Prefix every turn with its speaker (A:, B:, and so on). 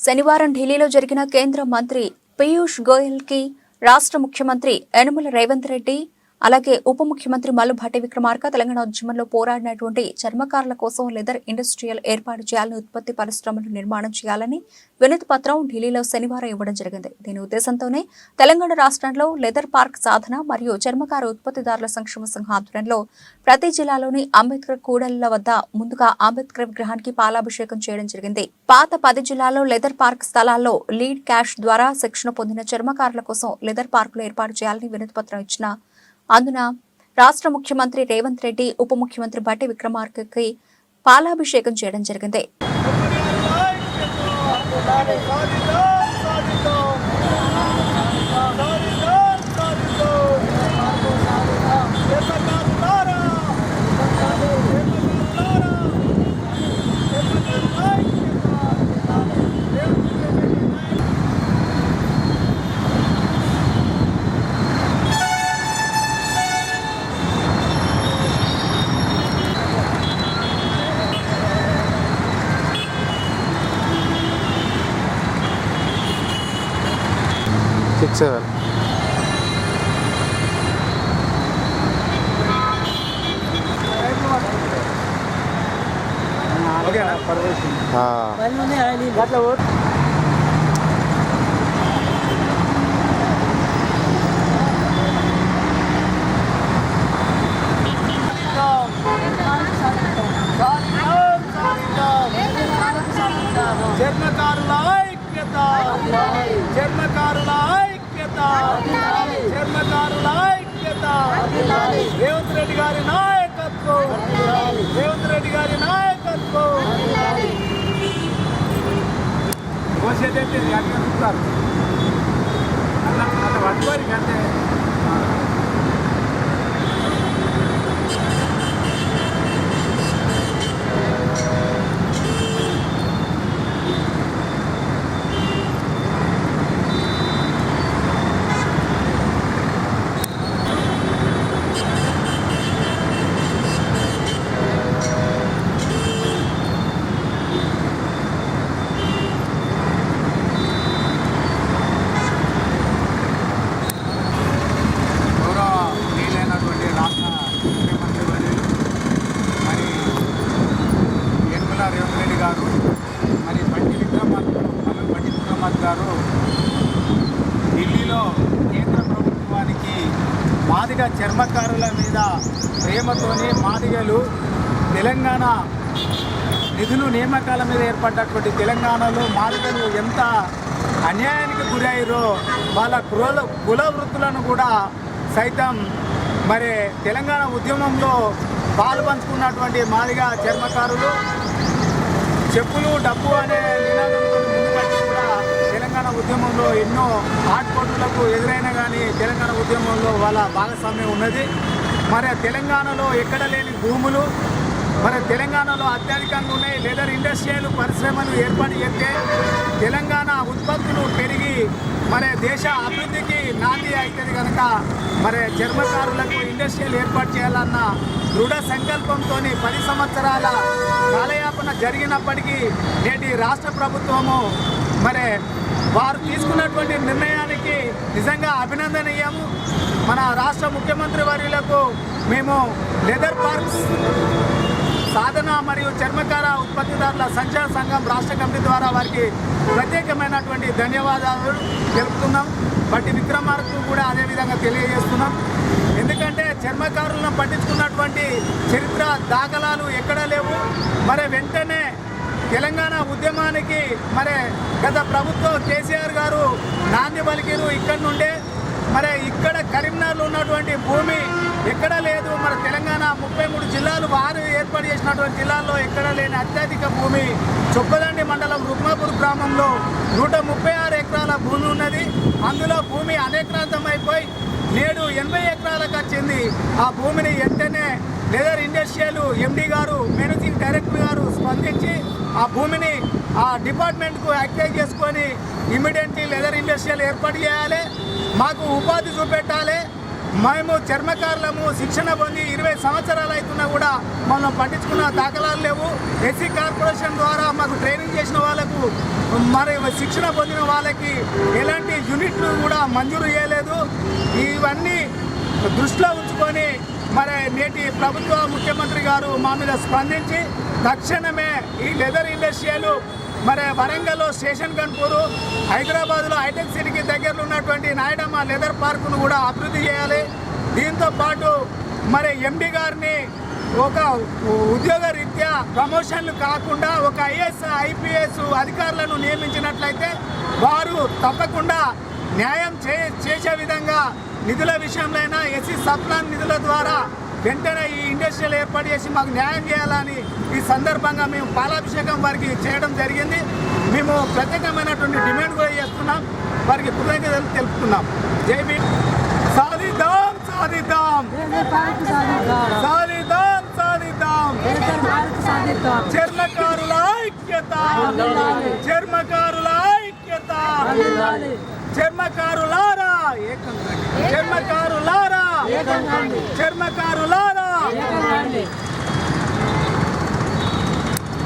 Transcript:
A: శనివారం ఢిల్లీలో జరిగిన కేంద్ర మంత్రి పీయూష్ గోయల్కి రాష్ట్ర ముఖ్యమంత్రి యనుమల రేవంత్ రెడ్డి అలాగే ఉప ముఖ్యమంత్రి మల్లుభట్టి విక్రమార్క తెలంగాణ ఉద్యమంలో పోరాడినటువంటి చర్మకారుల కోసం లెదర్ ఇండస్ట్రియల్ ఏర్పాటు చేయాలని ఉత్పత్తి పరిశ్రమలు నిర్మాణం చేయాలని వినతి పత్రం ఢిల్లీలో శనివారం ఇవ్వడం జరిగింది. దీని ఉద్దేశంతోనే తెలంగాణ రాష్ట్రంలో లెదర్ పార్క్ సాధన మరియు చర్మకార ఉత్పత్తిదారుల సంక్షేమ సంఘం ఆధ్వర్యంలో ప్రతి జిల్లాలోని అంబేద్కర్ కూడళ్ళ వద్ద ముందుగా అంబేద్కర్ విగ్రహానికి పాలాభిషేకం చేయడం జరిగింది. పాత పది జిల్లాల్లో లెదర్ పార్క్ స్థలాల్లో లీడ్ క్యాష్ ద్వారా శిక్షణ పొందిన చర్మకారుల కోసం లెదర్ పార్కులు ఏర్పాటు చేయాలని వినతి పత్రం ఇచ్చిన అందున రాష్ట్ర ముఖ్యమంత్రి రేవంత్ రెడ్డి ఉప ముఖ్యమంత్రి బట్టి విక్రమార్కకి పాలాభిషేకం చేయడం జరిగింది.
B: సిక్స్ సెవెన్
C: చర్మకారుల ఐక్యత చర్మకారుల ఐక్యత చర్మకారుల ఐక్యత. రేవంత్ రెడ్డి గారి నాయకత్వం. రేవంత్ రెడ్డి గారి నాయకత్వం. కోసేదైతే అట్లా చూస్తారు అట్లా పట్టుకోరికి అంతే గౌరవ నీలైనటువంటి రాష్ట్ర ముఖ్యమంత్రి వర్యులు మరి యనమల రేవంత్ రెడ్డి గారు మరి బండి విక్రమార్క మరియు బండి విక్రమార్క గారు ఢిల్లీలో కేంద్ర ప్రభుత్వానికి మాదిగ చర్మకారుల మీద ప్రేమతోని మాదిగలు తెలంగాణ నిధులు నియామకాల మీద ఏర్పడ్డటువంటి తెలంగాణలో మాదిగలు ఎంత అన్యాయానికి గురయ్యారో వాళ్ళ కుల కుల వృత్తులను కూడా సైతం మరి తెలంగాణ ఉద్యమంలో పాలు పంచుకున్నటువంటి మాదిగ చర్మకారులు చెప్పులు డబ్బు అనే కూడా తెలంగాణ ఉద్యమంలో ఎన్నో ఆటుపోటులకు ఎదురైనా కానీ తెలంగాణ ఉద్యమంలో వాళ్ళ భాగస్వామ్యం ఉన్నది. మరి తెలంగాణలో ఎక్కడ లేని భూములు మరి తెలంగాణలో అత్యధికంగా ఉన్నాయి లెదర్ ఇండస్ట్రియల్ పరిశ్రమలు ఏర్పాటు చేస్తే తెలంగాణ ఉత్పత్తులు పెరిగి మరి దేశ అభివృద్ధికి నాంది అవుతుంది కనుక మరి చర్మకారులకు ఇండస్ట్రియల్ ఏర్పాటు చేయాలన్న దృఢ సంకల్పంతో పది సంవత్సరాల కాలయాపన జరిగినప్పటికీ నేటి రాష్ట్ర ప్రభుత్వము మరి వారు తీసుకున్నటువంటి నిర్ణయానికి నిజంగా అభినందనీయము. మన రాష్ట్ర ముఖ్యమంత్రి వర్యులకు మేము లెదర్ పార్క్స్ సాధన మరియు చర్మకార ఉత్పత్తిదారుల సంచార సంఘం రాష్ట్ర కమిటీ ద్వారా వారికి ప్రత్యేకమైనటువంటి ధన్యవాదాలు తెలుపుతున్నాం. బట్టి విక్రమార్కు కూడా అదేవిధంగా తెలియజేస్తున్నాం. ఎందుకంటే చర్మకారులను పట్టించుకున్నటువంటి చరిత్ర దాఖలాలు ఎక్కడా లేవు. మరి వెంటనే తెలంగాణ ఉద్యమానికి మరి గత ప్రభుత్వం కేసీఆర్ గారు నాంది పలికిరు ఇక్కడి నుండే మరి ఇక్కడ కరీంనగర్లో ఉన్నటువంటి భూమి ఎక్కడ లేదు. మన తెలంగాణ ముప్పై మూడు జిల్లాలు వారు ఏర్పాటు చేసినటువంటి జిల్లాల్లో ఎక్కడ లేని అత్యధిక భూమి చొప్పదండి మండలం రుక్మాపూర్ గ్రామంలో నూట ముప్పై ఆరు ఎకరాల భూమి ఉన్నది. అందులో భూమి అనేక్రాంతమైపోయి అయిపోయి నేడు ఎనభై ఎకరాలకు వచ్చింది ఆ భూమిని వెంటనే లెదర్ ఇండస్ట్రియల్ ఎండి గారు మేనేజింగ్ డైరెక్టర్ గారు స్పందించి ఆ భూమిని ఆ డిపార్ట్మెంట్కు యాక్టివేట్ చేసుకొని ఇమీడియట్లీ లెదర్ ఇండస్ట్రియల్ ఏర్పాటు చేయాలి. మాకు ఉపాధి చూపెట్టాలి. మేము చర్మకారులము శిక్షణ పొంది ఇరవై సంవత్సరాలు అవుతున్నా కూడా మనం పట్టించుకున్న దాఖలాలు లేవు. ఎస్సీ కార్పొరేషన్ ద్వారా మాకు ట్రైనింగ్ చేసిన వాళ్ళకు మరి శిక్షణ పొందిన వాళ్ళకి ఎలాంటి యూనిట్లు కూడా మంజూరు చేయలేదు. ఇవన్నీ దృష్టిలో ఉంచుకొని మరి నేటి ప్రభుత్వ ముఖ్యమంత్రి గారు మా మీద స్పందించి తక్షణమే ఈ లెదర్ ఇండస్ట్రీలు మరి వరంగల్లో స్టేషన్ కన్పూరు హైదరాబాద్లో హైటెక్ సిటీకి దగ్గరలో ఉన్నటువంటి నాయడమ్మ లెదర్ పార్కును కూడా అభివృద్ధి చేయాలి. దీంతో పాటు మరి ఎండి గారిని ఒక ఉద్యోగ రీత్యా ప్రమోషన్లు కాకుండా ఒక ఐఎస్ ఐపీఎస్ అధికారులను నియమించినట్లయితే వారు తప్పకుండా న్యాయం చే చేసే విధంగా నిధుల విషయంలో ఎస్సీ సప్లాన్ నిధుల ద్వారా వెంటనే ఈ ఇండస్ట్రియల్ ఏర్పాటు చేసి మాకు న్యాయం చేయాలని ఈ సందర్భంగా మేము పాలాభిషేకం వారికి చేయడం జరిగింది. మేము ప్రత్యేకమైనటువంటి డిమాండ్ కూడా చేస్తున్నాం. వారికి కృతజ్ఞతలు తెలుపుతున్నాం. జై భీమ్. సాధిద్దాం సాధిద్దాం. సాధిద్దాం సాధిద్దాం. చర్మకారుల ఐక్యత. చర్మకారుల ఐక్యత. చర్మకారులారా చర్మకారులారా చర్మకారులారా.